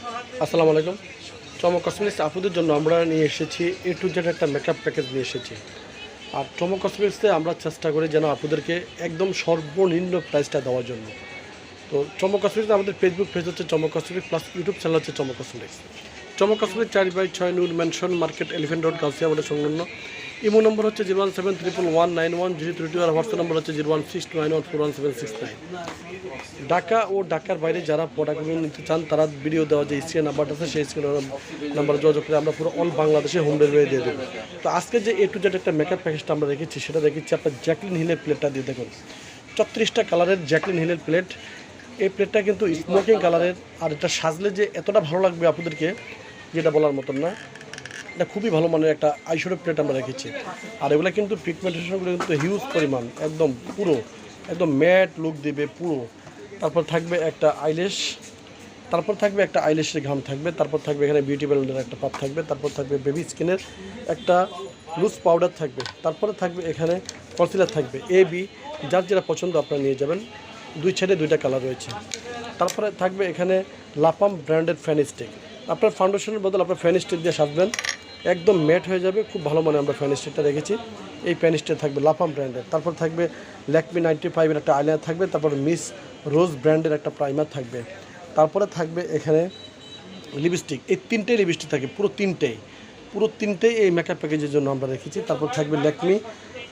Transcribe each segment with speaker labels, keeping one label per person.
Speaker 1: আসসালামু আলাইকুম। চমক কসমেটিক্স আপুদের জন্য আমরা নিয়ে এসেছি এ টু জেড একটা মেকআপ প্যাকেজ নিয়ে এসেছি। আর চমক কসমেটিক্সে আমরা চেষ্টা করি যেন আপুদেরকে একদম সর্বনিম্ন প্রাইসটা দেওয়ার জন্য। তো চমক কসমেটিক্স আমাদের ফেসবুক পেজ হচ্ছে Chomok cosmetics plus YouTube channel হচ্ছে চমক কসমেটিক্স। চমক কসমেটিক্স চারি বাই ছয় Noor mansion market elephant road Gausia আমাদের সংলগ্ন। ইমো নম্বর হচ্ছে zero one seven triple one nine one zero three two আর হোয়াটসঅ্যাপ নম্বর হচ্ছে zero one six nine one four one seven six nine. Dhaka ও ঢাকার বাইরে যারা প্রোডাক্টগুলো নিতে চান, তারা ভিডিও দেওয়া যে স্ক্রিন নাম্বারটা আছে, সেই স্ক্রিন নাম্বারে যোগাযোগ করে আমরা পুরো অল বাংলাদেশে হোম ডেলিভারি দিয়ে দেবো। তো আজকে যে এ টু জেড একটা মেকআপ প্যাকেজটা আমরা রেখেছি, সেটা রেখেছি আপনার জ্যাকলিন হিলের প্লেটটা দিয়ে দেখুন। ছত্রিশটা কালারের জ্যাকলিন হিলের প্লেট এই প্লেটটা কিন্তু স্মোকিং কালারের আর এটা সাজলে যে এতটা ভালো লাগবে আপনাদেরকে যেটা বলার মতন না, এটা খুবই ভালো মানের একটা আইশোডো প্লেট আমরা রেখেছি। আর এগুলো কিন্তু পিগমেন্টেশনগুলো কিন্তু হিউজ পরিমাণ, একদম পুরো, একদম ম্যাট লুক দেবে পুরো। তারপর থাকবে একটা আইলেশ তারপর থাকবে একটা আইলেশের ঘাম থাকবে, তারপর থাকবে এখানে বিউটি ব্যান্ডের একটা পাপ থাকবে, তারপর থাকবে বেবি স্কিনের একটা লুজ পাউডার থাকবে, তারপরে থাকবে এখানে কনসিলার থাকবে এ বি যার যেটা পছন্দ আপনারা নিয়ে যাবেন। দুই সাইডে দুইটা কালার রয়েছে। তারপরে থাকবে এখানে লাপাম ব্র্যান্ডের ফ্যান স্টিক আপনার ফাউন্ডেশনের বদল আপনার ফ্যান স্টিক দিয়ে সাজবেন। একদম ম্যাট হয়ে যাবে, খুব ভালো মানে আমরা ফ্যান স্টিকটা রেখেছি এই ফ্যান স্টিক থাকবে লাফাম ব্র্যান্ডের তারপর থাকবে ল্যাকমি নাইনটি ফাইভের একটা আইলাইনার থাকবে, তারপর মিস রোজ ব্র্যান্ডের একটা প্রাইমার থাকবে। তারপরে থাকবে এখানে লিপস্টিক এই তিনটেই লিপস্টিক থাকে, পুরো তিনটেই। পুরো তিনটেই এই মেকআপ প্যাকেজের জন্য আমরা রেখেছি। তারপর থাকবে ল্যাকমি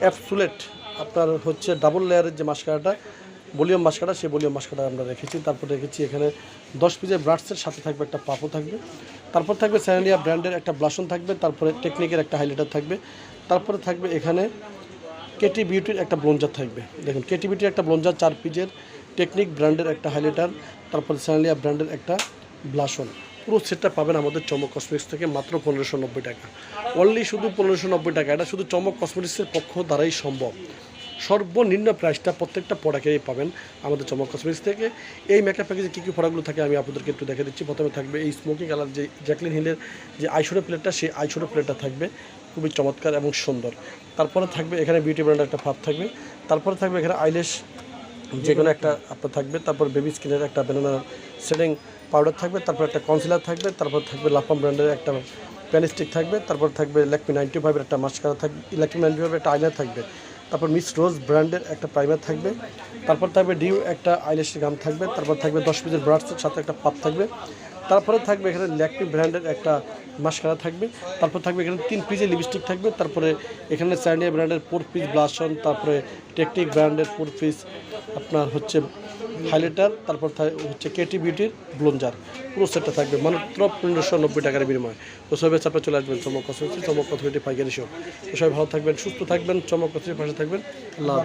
Speaker 1: অ্যাপসুলেট আপনার হচ্ছে ডাবল লেয়ারের যে মাস্কারাটা ভলিউম মাস্কারা সেই ভলিউম মাস্কারা আমরা রেখেছি। তারপর রেখেছি এখানে দশ পিসের ব্রাডসের সাথে থাকবে একটা পাপও থাকবে। তারপর থাকবে স্যানিয়া ব্র্যান্ডের একটা ব্লাসন থাকবে, তারপরে টেকনিকের একটা হাইলাইটার থাকবে। তারপরে থাকবে এখানে কেটি বিউটির একটা ব্লঞ্জার থাকবে। দেখুন, কেটি বিউটির একটা ব্লঞ্জার, চার পিজের টেকনিক ব্র্যান্ডের একটা হাইলাইটার, তারপর স্যানিয়া ব্র্যান্ডের একটা ব্লাসন। পুরো সেটটা পাবেন আমাদের চমক কসমেটিক্স থেকে মাত্র পনেরোশো নব্বই টাকা। অনলি শুধু পনেরোশো নব্বই টাকা, এটা শুধু চমক কসমেটিক্সের পক্ষ দ্বারাই সম্ভব। সর্বনিম্ন প্রাইসটা প্রত্যেকটা প্রোডাক্টেরই পাবেন আমাদের চমক কসমেটিক্স থেকে। এই মেকআপ প্যাকেজে কী কী প্রোডাক্টগুলো থাকে আমি আপনাদেরকে একটু দেখে দিচ্ছি। প্রথমে থাকবে এই স্মোকি কালার যে জ্যাকলিন হিলের যে আইশোডো প্লেটটা সেই আইশোডো প্লেটটা থাকবে। খুবই চমৎকার এবং সুন্দর। তারপরে থাকবে এখানে বিউটি ব্র্যান্ডের একটা ভাব থাকবে। তারপরে থাকবে এখানে আইলেশ যে কোনো একটা আপনার থাকবে। তারপর বেবি স্কিনের একটা বেনানা শেডিং পাউডার থাকবে। তারপর একটা কনসিলার থাকবে। তারপর থাকবে লাফাম ব্র্যান্ডের একটা প্যানিস্টিক থাকবে। তারপর থাকবে ল্যাকমি নাইনটি ফাইভের একটা মাস্কারা থাকবে। ল্যাকমি নাইনটি ফাইভের একটা আইলার থাকবে। তারপর মিস রোজ ব্র্যান্ডের একটা প্রাইমার থাকবে, তারপর থাকবে ডিউ একটা আইলেশের গাম থাকবে, তারপর থাকবে দশ পিজের ব্রাডসের সাথে একটা পাপ থাকবে, তারপরে থাকবে এখানে ল্যাকমি ব্র্যান্ডের একটা মাস্কারা থাকবে, তারপর থাকবে এখানে তিন পিসের লিপস্টিক থাকবে, তারপরে এখানে স্যান্ডিয়া ব্র্যান্ডের ফোর পিস ব্লাশন তারপরে টেকনিক ব্র্যান্ডের ফোর পিস আপনার হচ্ছে হাইলাইটার, তারপর হচ্ছে কেটি বিউটির ব্লঞ্জার পুরো সেটটা থাকবে মাত্র পনেরোশো নব্বই টাকার বিনিময়। তো সবাই আপনার চলে আসবেন চমক কসমেটি চমক কসমেটি পাইকারি সব সবাই ভালো থাকবেন, সুস্থ থাকবেন, চমক কসমেটির পাশে থাকবেন। আল্লাহ